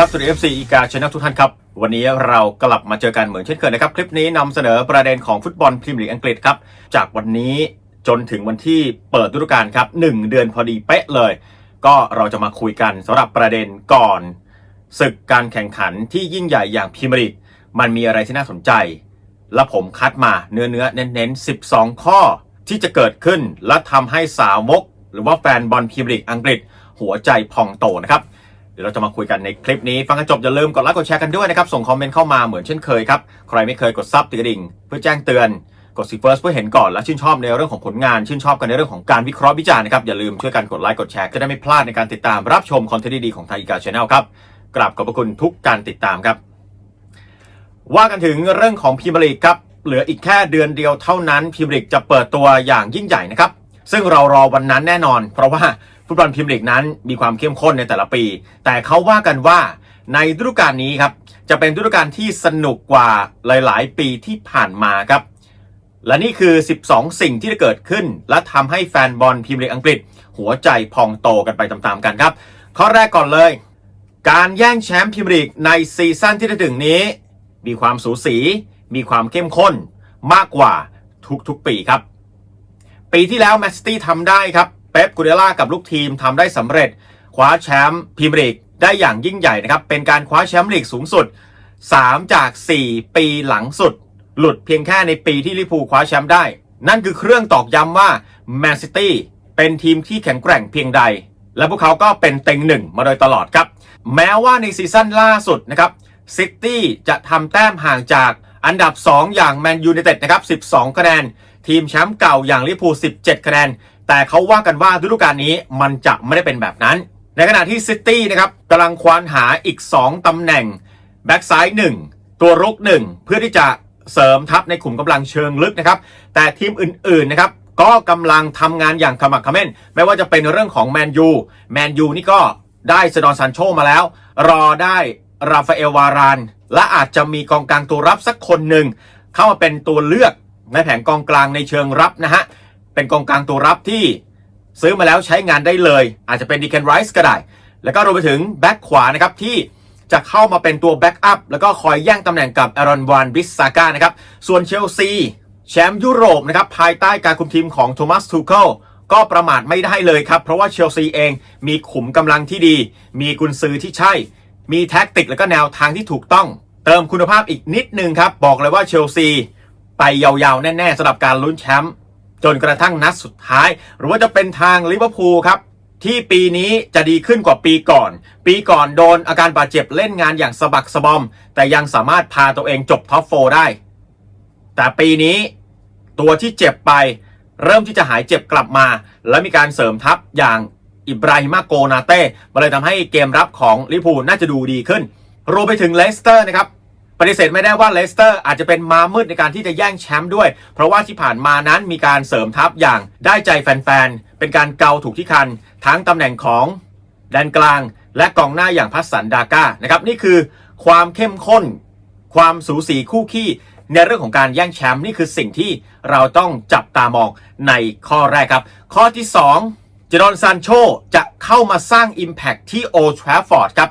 ครับสวัสดี FC อีกาชนะทุกท่านครับ วันนี้เรากลับมาเจอกันเหมือนเช่นเคยนะครับ คลิปนี้นำเสนอประเด็นของฟุตบอลพรีเมียร์ลีกอังกฤษครับ จากวันนี้จนถึงวันที่เปิดฤดูกาลครับ 1 เดือนพอดีเป๊ะเลย ก็เราจะมาคุยกันสำหรับประเด็นก่อนศึกการแข่งขันที่ยิ่งใหญ่อย่างพรีเมียร์ลีกมันมีอะไรที่น่าสนใจ และผมคัดมาเนื้อเนื้อเน้นๆ 12 ข้อที่จะเกิดขึ้นและทำให้สาวกหรือว่าแฟนบอลพรีเมียร์ลีกอังกฤษหัวใจพองโตนะครับ ดี๋ยวเราจะมาคุยกันในคลิปนี้ ฟังกันจบอย่าลืมกดไลค์กดแชร์กันด้วยนะครับ ส่งคอมเมนต์เข้ามาเหมือนเช่นเคยครับ ใครไม่เคยกดซับติดกระดิ่ง เพื่อแจ้งเตือนกดซีเฟิร์สเพื่อเห็นก่อนและชื่นชอบในเรื่องของผลงาน ชื่นชอบกันในเรื่องของการวิเคราะห์วิจารณ์นะครับ อย่าลืมช่วยกันกดไลค์กดแชร์จะได้ไม่พลาดในการติดตามรับชมคอนเทนต์ดีๆของไทยอีกาชาแนลครับกราบขอบพระคุณทุกการติดตามครับ ว่ากันถึงเรื่องของพรีเมียร์ลีกครับเหลืออีกแค่เดือนเดียวเท่านั้นพรีเมียร์ลีกจะเปิดตัวอย่างยิ่งใหญ่นะครับซึ่งเรารอวันนั้นแน่นอน เพราะว่า ฟุตบอลพรีเมียร์ลีกนั้นมีความเข้มข้นในแต่ละปี แต่เขาว่ากันว่าในฤดูกาลนี้ครับจะเป็นฤดูกาลที่สนุกกว่าหลาย ๆ ปีที่ผ่านมาครับ และนี่คือ 12 สิ่งที่จะเกิดขึ้น และทำให้แฟนบอลพรีเมียร์ลีกอังกฤษ หัวใจพองโตกันไปตามๆกันครับ ข้อแรกก่อนเลย การแย่งแชมป์พรีเมียร์ลีกในซีซั่นที่จะถึงนี้ มีความสูสี มีความเข้มข้นมากกว่าทุกๆปีครับ ปีที่แล้วแมนซิตี้ทำได้ครับ ป๊ปกูเดล่ากับลูกทีมทำได้สำเร็จ คว้าแชมป์พรีเมียร์ลีกได้อย่างยิ่งใหญ่นะครับ เป็นการคว้าแชมป์ลีกสูงสุด 3 จาก 4 ปีหลังสุด หลุดเพียงแค่ในปีที่ลิเวอร์พูคว้าแชมป์ได้ นั่นคือเครื่องตอกย้ำว่าแมนซิตี้เป็นทีมที่แข็งแกร่งเพียงใด และพวกเขาก็เป็นเต็งหนึ่งมาโดยตลอดครับ แม้ว่าในซีซั่นล่าสุดนะครับซิตี้จะทำแต้มห่างจากอันดับ 2 อย่างแมนยู i นเต็ดนะครับ 12 คะแนน ทีมแชมป์เก่าอย่างลิเวอร์พู17 คะแนน แต่เขาว่ากันว่าฤดูกาลนี้มันจะไม่ได้เป็นแบบนั้น ในขณะที่ซิตี้นะครับกำลังควานหาอีก 2ตำแหน่งแบ็กซ้าย 1 ตัวรุก 1 เพื่อที่จะเสริมทัพในขุมกำลังเชิงลึกนะครับแต่ทีมอื่นๆนะครับก็กำลังทำงานอย่างขมักขม้น ไม่ว่าจะเป็นเรื่องของแมนยูแมนยูนี่ก็ได้เซดอนซันโชมาแล้ว รอได้ราฟาเอลวาราน และอาจจะมีกองกลางตัวรับสักคนหนึ่ง เข้ามาเป็นตัวเลือกในแผงกองกลางในเชิงรับนะฮะ เป็นกองกลางตัวรับที่ซื้อมาแล้วใช้งานได้เลย อาจจะเป็นดีเคนไรส์ก็ได้ แล้วก็รวมไปถึงแบ็กขวานะครับที่จะเข้ามาเป็นตัวแบ็กอัพแล้วก็คอยแย่งตำแหน่งกับอารอนวานบิสซาก้านะครับ ส่วนเชลซีแชมป์ยุโรปนะครับภายใต้การคุมทีมของโทมัสทูเคิลก็ประมาทไม่ได้เลยครับ เพราะว่าเชลซีเองมีขุมกำลังที่ดี มีกุนซือที่ใช่ มีแท็กติกแล้วก็แนวทางที่ถูกต้อง เติมคุณภาพอีกนิดนึงครับ บอกเลยว่าเชลซีไปยาวๆ แน่ๆสำหรับการลุ้นแชมป์ จนกระทั่งนัดสุดท้าย หรือว่าจะเป็นทางลิเวอร์พูลครับ ที่ปีนี้จะดีขึ้นกว่าปีก่อน ปีก่อนโดนอาการบาดเจ็บเล่นงานอย่างสะบักสะบอม แต่ยังสามารถพาตัวเองจบท็อปโฟได้ แต่ปีนี้ตัวที่เจ็บไป เริ่มที่จะหายเจ็บกลับมา และมีการเสริมทัพอย่างอิบราฮิมาโกนาเต้มาเลยทำให้เกมรับของลิเวอร์พูลน่าจะดูดีขึ้นรวมไปถึงเลสเตอร์นะครับ ปฏิเสธไม่ได้ว่าเลสเตอร์อาจจะเป็นมามืดในการที่จะแย่งแชมป์ด้วย เพราะว่าที่ผ่านมานั้นมีการเสริมทัพอย่างได้ใจแฟนๆ เป็นการเกาถูกที่คัน ทั้งตำแหน่งของแดนกลาง และกองหน้าอย่างพัสสันดาก้านะครับนี่คือความเข้มข้น ความสูสีคู่ขี้ในเรื่องของการแย่งแชมป์นี่คือสิ่งที่เราต้องจับตามองในข้อแรกครับ ข้อที่2เจดอนซานโชจะเข้ามาสร้าง Impact ที่โอทราฟอร์ดครับ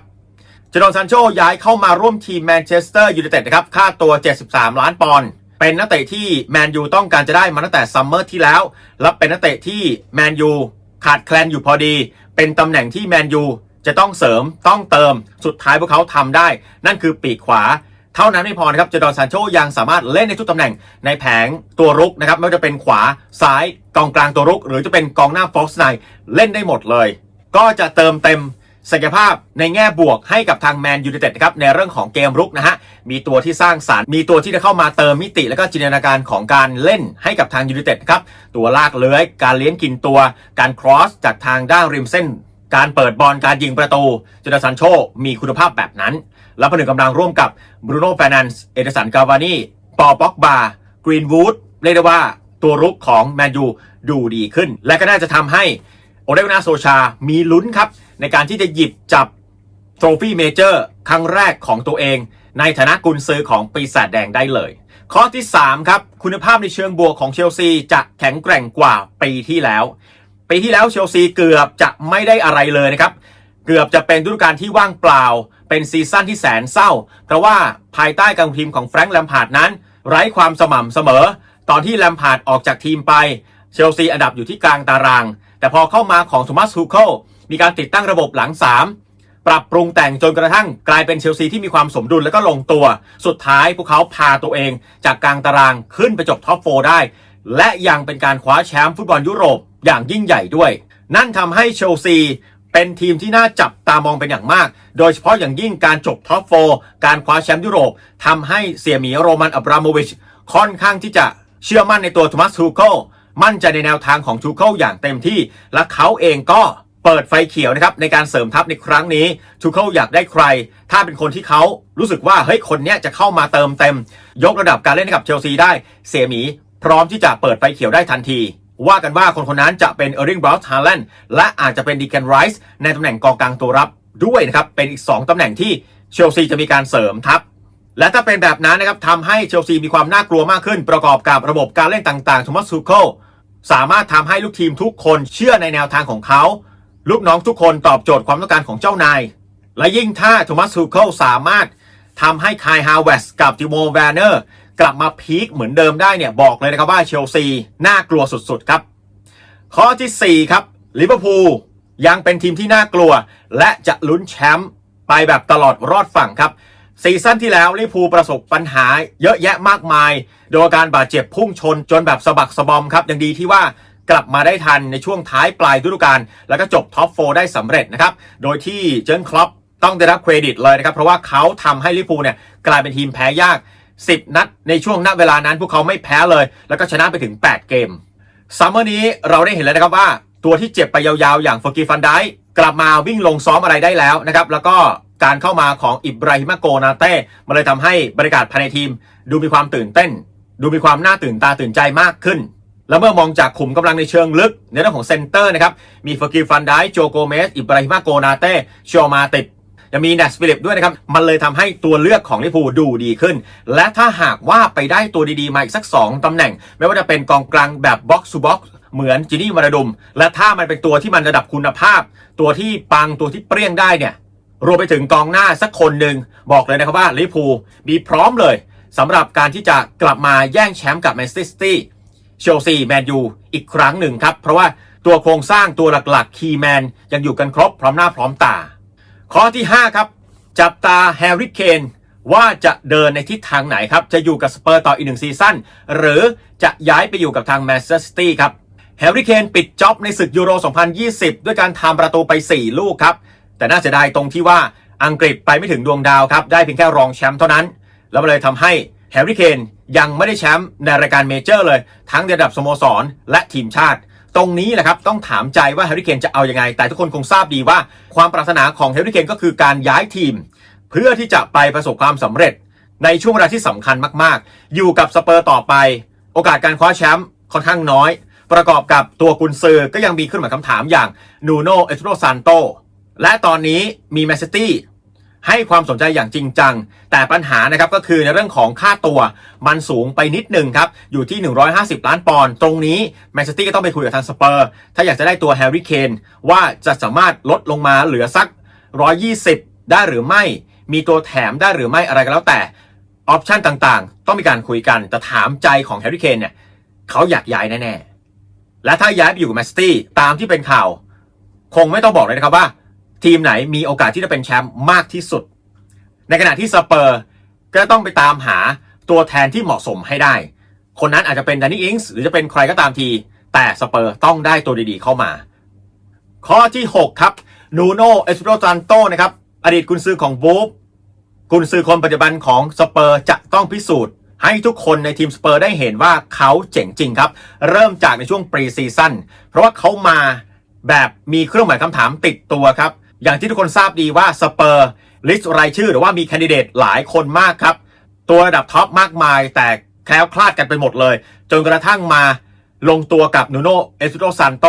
ดอนซานโชย้ายเข้ามาร่วมทีมแมนเชสเตอร์ยูไนเต็ดนะครับ ค่าตัว 73 ล้านปอนด์เป็นนักเตะที่แมนยูต้องการจะได้มาตั้งแต่ซัมเมอร์ที่แล้ว และเป็นนักเตะที่แมนยูขาดแคลนอยู่พอดี เป็นตำแหน่งที่แมนยูจะต้องเสริมต้องเติมสุดท้ายพวกเขาทำได้ นั่นคือปีกขวา เท่านั้นไม่พอนะครับเจดอนซานโชยังสามารถเล่นในทุกตำแหน่งในแผงตัวรุกนะครับไม่ว่าจะเป็นขวาซ้ายกองกลางตัวรุก หรือจะเป็นกองหน้าฟ็อกซ์ไนเล่นได้หมดเลย ก็จะเติมเต็ม ศักยภาพในแง่บวกให้กับทางแมนยู i นเต็ดนะครับในเรื่องของเกมรุกนะฮะมีตัวที่สร้างสารรค์มีตัวที่จะเข้ามาเติมมิติ และก็จินตนาการของการเล่นให้กับทางยู i นเต็ดครับตัวลากเลื้อย การเลี้ยงกินตัว การครอสจากทางด้านริมเส้น การเปิดบอลการยิงประตูเจดสันโช มีคุณภาพแบบนั้น แล้วผนึกกำลังร่วมกับบรูโน่แฟนันส์เอเดสันกาวานีปอป็อกบากรีนวูดเรียกได้ว่าตัวรุกของแมนยูดูดีขึ้น และก็น่าจะทำให้ โอเดวนาโซชา มีลุ้นครับ ในการที่จะหยิบจับโทรฟี่เมเจอร์ครั้งแรกของตัวเอง ในฐานะกุนซือของปีศาจแดงได้เลย ข้อที่ 3 ครับ คุณภาพในเชิงบวกของเชลซีจะแข็งแกร่งกว่าปีที่แล้ว ปีที่แล้วเชลซีเกือบจะไม่ได้อะไรเลยนะครับ เกือบจะเป็นฤดูกาลที่ว่างเปล่า เป็นซีซั่นที่แสนเศร้า เพราะว่าภายใต้การคุมทีมของแฟรงค์แลมพาร์ดนั้น ไร้ความสม่ำเสมอ ตอนที่แลมพาร์ดออกจากทีมไป เชลซีอันดับอยู่ที่กลางตาราง แต่พอเข้ามาของโทมัสฮูเคิลมีการติดตั้งระบบหลัง 3 ปรับปรุงแต่งจนกระทั่งกลายเป็นเชลซีที่มีความสมดุลและก็ลงตัว สุดท้ายพวกเขาพาตัวเอง จากกลางตารางขึ้นไปจบท็อปโฟได้ และยังเป็นการคว้าแชมป์ฟุตบอลยุโรปอย่างยิ่งใหญ่ด้วย นั่นทำให้เชลซีเป็นทีมที่น่าจับตามองเป็นอย่างมาก โดยเฉพาะอย่างยิ่งการจบท็อปโฟการคว้าแชมป์ยุโรปทำให้เสียหมีโรมันอับราโมวิชค่อนข้างที่จะเชื่อมั่นในตัวโทมัสทูเคิล มั่นใจในแนวทางของทูเคิลอย่างเต็มที่ และเขาเองก็เปิดไฟเขียวนะครับในการเสริมทัพในครั้งนี้ทูเคิลอยากได้ใคร ถ้าเป็นคนที่เขารู้สึกว่าเฮ้ยคนเนี้ยจะเข้ามาเติมเต็ม ยกระดับการเล่นให้กับเชลซีได้เสียหมีพร้อมที่จะเปิดไฟเขียวได้ทันที ว่ากันว่าคนคนนั้นจะเป็นเออร์ริงบราวน์ฮาแลนด์และอาจจะเป็นดีแคนไรส์ในตำแหน่งกองกลางตัวรับด้วยนะครับ เป็นอีก 2ตำแหน่งที่เชลซีจะมีการเสริมทัพ และถ้าเป็นแบบนั้นนะครับทำให้เชลซีมีความน่ากลัวมากขึ้น ประกอบกับระบบการเล่นต่างๆโทมัสซูเคิล สามารถทำให้ลูกทีมทุกคนเชื่อในแนวทางของเขา ลูกน้องทุกคนตอบโจทย์ความต้องการของเจ้านาย และยิ่งถ้าโทมัสซูเคิลสามารถทำให้คายฮาวเวสกับติโมแวนเนอร์กลับมาพีคเหมือนเดิมได้เนี่ยบอกเลยนะครับว่าเชลซีน่ากลัวสุดๆครับ ข้อทีสี่4 ครับลิเวอร์พูลยังเป็นทีมที่น่ากลัว และจะลุ้นแชมป์ไปแบบตลอดรอดฝั่งครับ ซีซั่นที่แล้วลิพูประสบปัญหาเยอะแยะมากมาย โดยอาการบาดเจ็บพุ่งชนจนแบบสะบักสะบอมครับยังดีที่ว่ากลับมาได้ทันในช่วงท้ายปลายฤดูกาลแล้วก็จบท็อปโฟได้สำเร็จนะครับ โดยที่เจนคลอปต้องได้รับเครดิตเลยนะครับ เพราะว่าเขาทำให้ลิพูเนี่ยกลายเป็นทีมแพ้ยาก 10 นัด ในช่วงณเวลานั้นพวกเขาไม่แพ้เลย แล้วก็ชนะไปถึง 8 เกมซัมเมอร์นี้เราได้เห็นแล้วนะครับว่า ตัวที่เจ็บไปยาวๆ อย่างฟอร์กีฟันไดกลับมาวิ่งลงซ้อมอะไรได้แล้วนะครับแล้วก็ การเข้ามาของอิบราฮิมาโกนาเต้มันเลยทำให้บรรยากาศภายในทีม ดูมีความตื่นเต้น ดูมีความน่าตื่นตาตื่นใจมากขึ้น แล้วเมื่อมองจากขุมกำลังในเชิงลึก ในเรื่องของเซนเตอร์นะครับ มีฟอร์กีฟันไดโจโกเมส อิบราฮิมาโกนาเต้ชอมาติดยังมีเนสฟิลิปด้วยนะครับ มันเลยทำให้ตัวเลือกของลิเวอร์พูดูดีขึ้น และถ้าหากว่าไปได้ตัวดีๆ มาอีกสัก 2ตำแหน่ง ไม่ว่าจะเป็นกองกลางแบบบ็อกซ์ o บ็อกซ์เหมือนจินี่มาราดุมและถ้ามันเป็นตัวที่มันระดับคุณภาพ ตัวที่ปังตัวที่เปรี้ยงได้เนี่ย รวมไปถึงกองหน้าสักคนหนึ่งบอกเลยนะครับว่าลิพูมีพร้อมเลยสำหรับการที่จะกลับมาแย่งแชมป์กับแมนเชสซิตี้เชลซีแมนยูอีกครั้งหนึ่งครับ เพราะว่าตัวโครงสร้างตัวหลักๆ คีแมนยังอยู่กันครบพร้อมหน้าพร้อมตา ข้อที่ 5 ครับ จับตาแฮร์รี่เคนว่าจะเดินในทิศทางไหนครับ จะอยู่กับสเปอร์ต่ออีกหนึ่งซีซั่นหรือจะย้ายไปอยู่กับทางแมนเชสเตอร์ซิตี้ครับแฮร์รี่เคนปิดจ็อบในศึกยูโร 2020 ด้วยการทำประตูไป 4 ลูกครับ แต่น่าเสียดายตรงที่ว่าอังกฤษไปไม่ถึงดวงดาวครับ ได้เพียงแค่รองแชมป์เท่านั้น แล้วมันเลยทำให้แฮร์รี่เคนยังไม่ได้แชมป์ในรายการเมเจอร์เลย ทั้งระดับสโมสรและทีมชาติ ตรงนี้แหละครับต้องถามใจว่าแฮร์รี่เคนจะเอาอยัางไง แต่ทุกคนคงทราบดีว่า ความปรารถนาของแฮร์รี่เคนก็คือการย้ายทีม เพื่อที่จะไปประสบความสำเร็จ ในช่วงเวลาที่สำคัญมาก ๆ อยู่กับสเปอร์ต่อไป โอกาสการคว้าแชมป์ค่อนข้างน้อย ประกอบกับตัวกุนซือก็ยังมีขึ้นมาคำถามอย่างนูโนเอสโรซานโต และตอนนี้มีแมนซิตี้ให้ความสนใจอย่างจริงจัง แต่ปัญหานะครับก็คือในเรื่องของค่าตัวมันสูงไปนิดหนึ่งครับ อยู่ที่ 150 ล้านปอนด์ตรงนี้แมนซิตี้ก็ต้องไปคุยกับทางสเปอร์ ถ้าอยากจะได้ตัวแฮร์รี่เคนว่าจะสามารถลดลงมาเหลือสัก 120 ได้หรือไม่ มีตัวแถมได้หรือไม่อะไรก็แล้วแต่ ออปชันต่างๆ ต้องมีการคุยกัน แต่ถามใจของแฮร์รี่เคนเนี่ยเขาอยากย้ายแน่ๆและถ้าย้ายไปอยู่แมนซิตี้ตามที่เป็นข่าว คงไม่ต้องบอกเลยนะครับว่า ทีมไหนมีโอกาสที่จะเป็นแชมป์มากที่สุด ในขณะที่สเปอร์ก็ต้องไปตามหาตัวแทนที่เหมาะสมให้ได้ คนนั้นอาจจะเป็นด a นนี่อิงส์หรือจะเป็นใครก็ตามที แต่สเปอร์ต้องได้ตัวดีๆเข้ามา ข้อที่ 6 ครับนูโนเอสโปรตันโตนะครับ อดีตกุนซือของบูฟกุนซือคนปัจจุบันของสเปอร์จะต้องพิสูจน์ ให้ทุกคนในทีมสเปอร์ได้เห็นว่าเขาเจ๋งจริงครับ เริ่มจากในช่วงปรีซีซั่นเพราะว่าเขามาแบบมีเครื่องหมายคำถามติดตัวครับ อย่างที่ทุกคนทราบดีว่าสเปอร์ลิสต์รายชื่อหรือว่ามีแคนดิเดตหลายคนมากครับ ตัวระดับท็อปมากมาย แต่แคล้วคลาดกันไปหมดเลย จนกระทั่งมาลงตัวกับนูโนเอสโตซานโต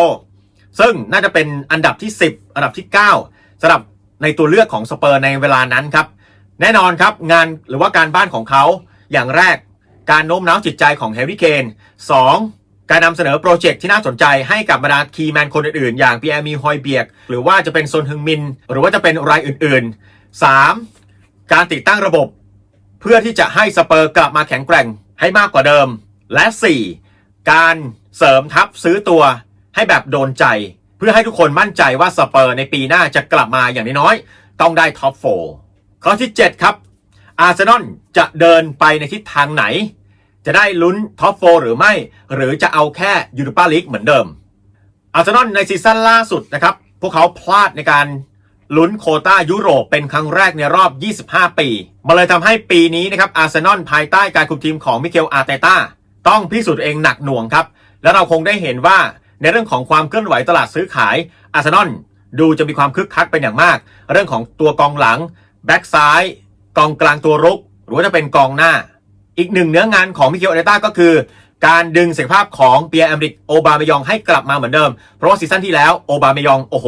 ซึ่งน่าจะเป็นอันดับที่ 10 อันดับที่ 9สำหรับในตัวเลือกของสเปอร์ในเวลานั้นครับ แน่นอนครับงานหรือว่าการบ้านของเขาอย่างแรกการโน้มน้าวจิตใจของแฮร์รี่เคนสอง การนำเสนอโปรเจกต์ที่น่าสนใจให้กับบรรดาคีแมนคนอื่นๆ อย่างปีแอร์มีฮอยเบียก หรือว่าจะเป็นซนฮึงมิน หรือว่าจะเป็นรายอื่นๆ 3. การติดตั้งระบบ เพื่อที่จะให้สเปอร์กลับมาแข็งแกร่งให้มากกว่าเดิม และ 4. การเสริมทัพซื้อตัวให้แบบโดนใจ เพื่อให้ทุกคนมั่นใจว่าสเปอร์ในปีหน้าจะกลับมาอย่างน้อยๆต้องได้ท็อป4ข้อที่ 7 ครับอาร์เซนอลจะเดินไปในทิศทางไหน จะได้ลุ้นท็อป4หรือไม่ หรือจะเอาแค่ยูโรปาลีกเหมือนเดิม อาร์เซนอลในซีซั่นล่าสุดนะครับ พวกเขาพลาดในการลุ้นโคต้ายุโรปเป็นครั้งแรกในรอบ 25 ปี มาเลยทำให้ปีนี้นะครับอาร์เซนอลภายใต้การคุมทีมของมิเกลอาร์เตต้าต้องพิสูจน์เองหนักหน่วงครับ และเราคงได้เห็นว่าในเรื่องของความเคลื่อนไหวตลาดซื้อขายอาร์เซนอลดูจะมีความคึกคักเป็นอย่างมาก เรื่องของตัวกองหลัง แบ็กซ้าย กองกลางตัวรุก หรือว่าจะเป็นกองหน้า อีกหนึ่งเนื้องานของมิเกลอาร์เตต้าก็คือ การดึงศักยภาพของเปียร์แอมริกโอบาเมยองให้กลับมาเหมือนเดิม เพราะว่าซีซั่นที่แล้วโอบาเมยองโอ้โห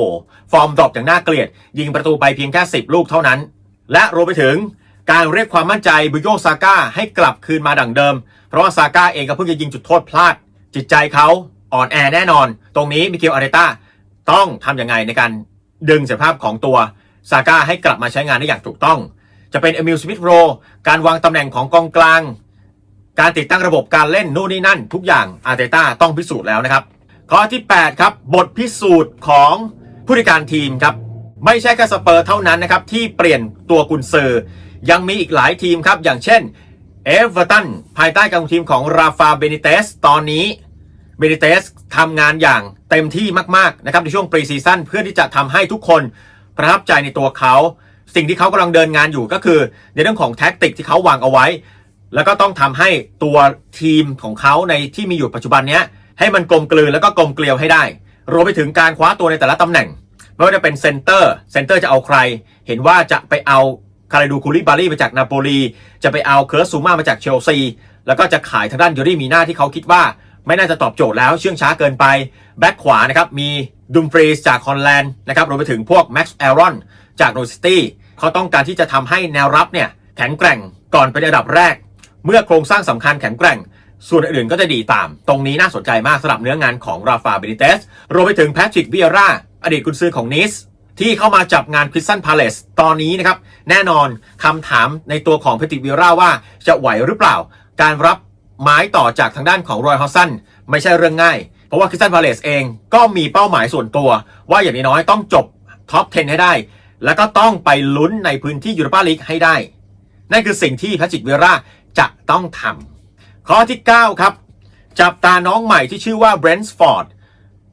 ฟอร์มดรอปอย่างน่าเกลียด ยิงประตูไปเพียงแค่ 10 ลูกเท่านั้น และรวมไปถึงการเรียกความมั่นใจบุโยซาก้าให้กลับคืนมาดั่งเดิม เพราะว่าซาก้าเองก็เพิ่งจะยิงจุดโทษพลาด จิตใจเขาอ่อนแอแน่นอน ตรงนี้มิเกลอาร์เตต้าต้องทำยังไงในการดึงศักยภาพของตัวซาก้าให้กลับมาใช้งานได้อย่างถูกต้อง จะเป็นเอมิลสมิธโรการวางตำแหน่งของกองกลาง การติดตั้งระบบการเล่นนู่นนี่นั่น ทุกอย่างอาร์เตต้าต้องพิสูจน์แล้วนะครับ ข้อที่ 8 ครับ บทพิสูจน์ของผู้จัดการทีมครับ ไม่ใช่แค่สเปอร์เท่านั้นนะครับ ที่เปลี่ยนตัวกุนเซือยังมีอีกหลายทีมครับ อย่างเช่นเอเวอร์ตันภายใต้การคุมทีมของราฟาเบนิเตสตอนนี้เบนิเตสทำงานอย่างเต็มที่มาก ๆ นะครับ ในช่วงปรีซีซั่นเพื่อที่จะทำให้ทุกคนประทับใจในตัวเขา สิ่งที่เขากำลังเดินงานอยู่ก็คือ ในเรื่องของแท็กติกที่เขาวางเอาไว้ แล้วก็ต้องทำให้ตัวทีมของเขาในที่มีอยู่ปัจจุบันเนี้ยให้มันกลมกลืนแล้วก็กลมเกลียวให้ได้ รวมไปถึงการคว้าตัวในแต่ละตำแหน่ง ไม่ว่าจะเป็นเซนเตอร์เซนเตอร์จะเอาใคร เห็นว่าจะไปเอาคาราดูคูลิบารีมาจากนาโปลีจะไปเอาเคิร์สซูมามาจากเชลซีแล้วก็จะขายทางด้านยูริมีนาที่เขาคิดว่าไม่น่าจะตอบโจทย์แล้วเชื่องช้าเกินไป แบ็คขวานะครับ มีดุมฟรีสจากฮอลแลนด์นะครับรวมไปถึงพวกแม็กซ์แอรอนจากโรซิตี้ เขาต้องการที่จะทำให้แนวรับเนี่ยแข็งแกร่งก่อนเป็นระดับแรก เมื่อโครงสร้างสำคัญแข็งแกร่ง ส่วนอื่นก็จะดีตาม ตรงนี้น่าสนใจมากสำหรับเนื้องานของราฟาเบนิเตสรวมไปถึงแพทริกเบียร่าอดีตกุนซือของนิสที่เข้ามาจับงานคริสตันพาเลสตอนนี้นะครับ แน่นอนคำถามในตัวของแพทริกเบียร่าว่าจะไหวหรือเปล่า การรับไม้ต่อจากทางด้านของรอยฮอสซันไม่ใช่เรื่องง่าย เพราะว่าคริสตันพาเลสเองก็มีเป้าหมายส่วนตัว ว่าอย่างน้อยๆต้องจบท็อป 10 ให้ได้ แล้วก็ต้องไปลุ้นในพื้นที่ยูโรปาลีกให้ได้ นั่นคือสิ่งที่แพทริกเบียราจะต้องทำข้อที่ 9 ครับ จับตาน้องใหม่ที่ชื่อว่าเบรนท์ฟอร์ด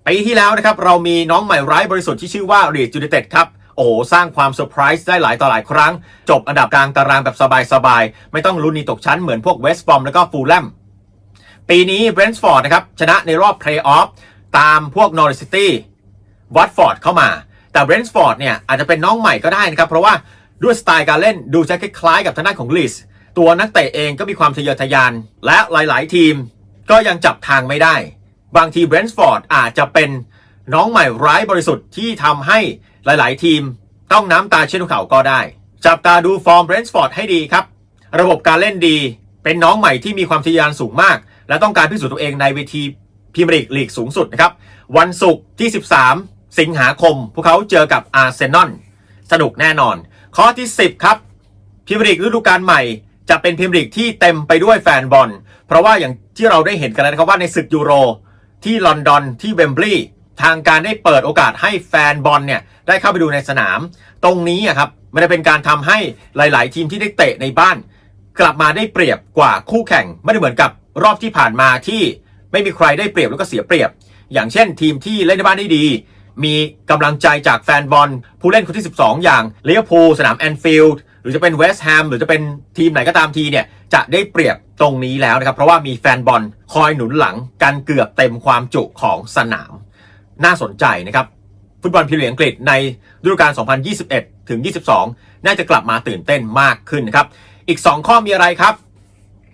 ปีที่แล้วนะครับเรามีน้องใหม่ไร้บริสุทธิ์ที่ชื่อว่าเรีดจูเนเต็ดครับโอ้โหสร้างความเซอร์ไพรส์ได้หลายต่อหลายครั้ง จบอันดับกลางตารางแบบสบายๆ ไม่ต้องลุ้นนีตกชั้นเหมือนพวกเวสต์บอมแล้วก็ฟูลแลมปีนี้เบรนท์ฟอร์ดนะครับ ชนะในรอบเพลย์ออฟตามพวกนอริสซิตี้วัตฟอร์ดเข้ามา แต่เบรนท์ฟอร์ดเนี่ยอาจจะเป็นน้องใหม่ก็ได้นะครับเพราะว่าด้วยสไตล์การเล่นดูจะคล้ายๆกับทางด้านของลิสตัวนักเตะเองก็มีความทะเยอทะยาน และหลายๆ ทีมก็ยังจับทางไม่ได้ บางทีเบรนท์ฟอร์ดอาจจะเป็นน้องใหม่ร้ายบริสุทธิ์ที่ทำให้หลาย ๆ ทีมต้องน้ำตาเช็ดเข่าก็ได้ จับตาดูฟอร์มเบรนท์ฟอร์ดให้ดีครับ ระบบการเล่นดี เป็นน้องใหม่ที่มีความทะเยอทะยานสูงมาก และต้องการพิสูจน์ตัวเองในเวทีพรีเมียร์ลีกลีกสูงสุดนะครับวันศุกร์ที่ 13 สิงหาคม พวกเขาเจอกับอาร์เซนอลสนุกแน่นอน ข้อที่ 10 ครับพรีเมียร์ลีกฤดูกาลใหม่จะเป็นพรีเมียร์ลีกที่เต็มไปด้วยแฟนบอล เพราะว่าอย่างที่เราได้เห็นกันแล้วนะครับว่าในศึกยูโร ที่ลอนดอนที่เวมบลีย์ทางการได้เปิดโอกาสให้แฟนบอลเนี่ยได้เข้าไปดูในสนาม ตรงนี้ครับมันจะเป็นการทำให้หลาย ๆ ทีมที่ได้เตะในบ้าน กลับมาได้เปรียบกว่าคู่แข่ง ไม่ได้เหมือนกับรอบที่ผ่านมาที่ไม่มีใครได้เปรียบแล้วก็เสียเปรียบ อย่างเช่นทีมที่เล่นในบ้านได้ดี มีกำลังใจจากแฟนบอล ผู้เล่นคนที่ 12 อย่างลิเวอร์พูลสนามแอนฟิลด์หรือจะเป็นเวสต์แฮมหรือจะเป็นทีมไหนก็ตามทีเนี่ยจะได้เปรียบตรงนี้แล้วนะครับ เพราะว่ามีแฟนบอลคอยหนุนหลังกันเกือบเต็มความจุของสนาม น่าสนใจนะครับ ฟุตบอลพรีเมียร์ลีกอังกฤษในฤดูกาล 2021 ถึง 22 น่าจะกลับมาตื่นเต้นมากขึ้นนะครับ อีก 2 ข้อมีอะไรครับ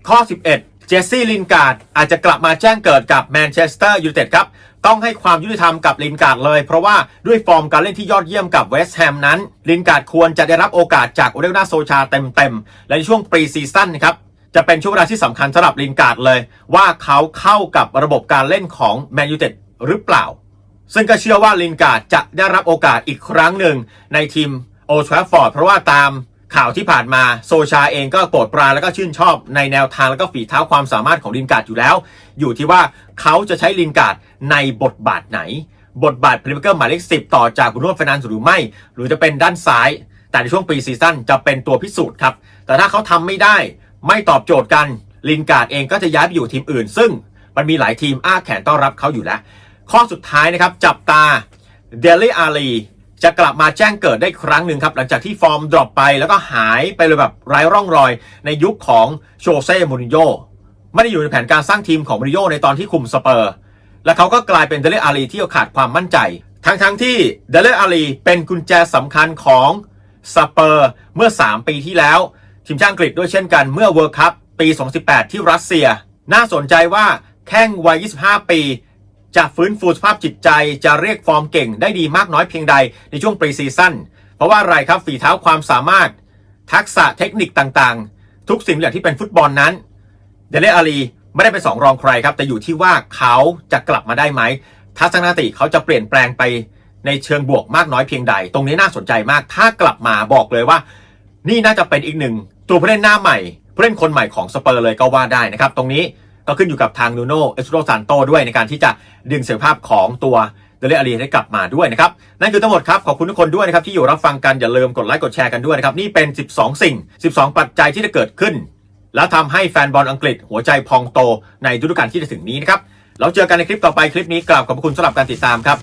ข้อ 11 เจสซี่ลินการ์ดอาจจะกลับมาแจ้งเกิดกับแมนเชสเตอร์ยูไนเต็ดครับ ต้องให้ความยุติธรรมกับลินการ์ดเลย เพราะว่าด้วยฟอร์มการเล่นที่ยอดเยี่ยมกับเวสต์แฮมนั้น ลินการ์ดควรจะได้รับโอกาสจากโอเดลนาโซชาเต็มๆ และในช่วงปรีซีซั่นนะครับจะเป็นช่วงเวลาที่สำคัญสำหรับลินการ์ดเลย ว่าเขาเข้ากับระบบการเล่นของแมนยูเต็ดหรือเปล่า ซึ่งก็เชื่อว่าลินการ์ดจะได้รับโอกาสอีกครั้งหนึ่งในทีมโอทราฟฟอร์ดเพราะว่าตาม ข่าวที่ผ่านมาโซชาเองก็โปรดปรานแล้วก็ชื่นชอบในแนวทางแล้วก็ฝีเท้าความสามารถของลินการ์ดอยู่แล้ว อยู่ที่ว่าเขาจะใช้ลินการ์ดในบทบาทไหน บทบาทพรีเมียร์หมายเลขสิบต่อจากบุรุษเฟนันซ์หรือไม่ หรือจะเป็นด้านซ้าย แต่ในช่วงปีซีซั่นจะเป็นตัวพิสูจน์ครับ แต่ถ้าเขาทำไม่ได้ไม่ตอบโจทย์กันลินการ์ดเองก็จะย้ายไปอยู่ทีมอื่น ซึ่งมันมีหลายทีมอ้าแขนต้อนรับเขาอยู่แล้ว ข้อสุดท้ายนะครับจับตาเดลิอาลี จะกลับมาแจ้งเกิดได้ครั้งหนึ่งครับ หลังจากที่ฟอร์มดรอปไปแล้วก็หายไปเลยแบบไร้ร่องรอย ในยุคของโชเซ่มูรินโญ่ไม่ได้อยู่ในแผนการสร้างทีมของมูรินโญ่ในตอนที่คุมสเปอร์ และเขาก็กลายเป็นเดลเลอาลีที่ขาดความมั่นใจ ทั้งทั้งๆที่เดลเลอาลีเป็นกุญแจสำคัญของสเปอร์เมื่อ 3 ปีที่แล้ว ทีมชาติอังกฤษด้วยเช่นกันเมื่อเวิร์คัพปี 2018 ที่รัสเซีย น่าสนใจว่าแข้งวัย 25 ปี จะฟื้นฟูสภาพจิตใจจะเรียกฟอร์มเก่งได้ดีมากน้อยเพียงใดในช่วงปรีซีซั่นเพราะว่าอะไรครับฝีเท้าความสามารถ ทักษะเทคนิคต่างๆ ทุกสิ่งอย่างที่เป็นฟุตบอลนั้นเดเลอาลีไม่ได้เป็นสองรองใครครับ แต่อยู่ที่ว่าเขาจะกลับมาได้ไหมทัศนคติเขาจะเปลี่ยนแปลงไปในเชิงบวกมากน้อยเพียงใด ตรงนี้น่าสนใจมาก ถ้ากลับมาบอกเลยว่า นี่น่าจะเป็นอีกหนึ่งตัวผู้เล่นหน้าใหม่ผู้เล่นคนใหม่ของสเปอร์เลยก็ว่าได้นะครับ ตรงนี้ ก็ขึ้นอยู่กับทางนูโนเอสโรซานโตด้วยในการที่จะดึงเสรีภาพของตัวเดเลอารีให้กลับมาด้วยนะครับ นั่นคือทั้งหมดครับ ขอบคุณทุกคนด้วยนะครับ ที่อยู่รับฟังกันอย่าลืมกดไลค์กดแชร์กันด้วยนะครับ นี่เป็น 12 สิ่ง 12 ปัจจัยที่จะเกิดขึ้น และทำให้แฟนบอลอังกฤษหัวใจพองโตในฤดูกาลที่จะถึงนี้นะครับเราเจอกันในคลิปต่อไปคลิปนี้กล่าวขอบคุณสำหรับการติดตามครับ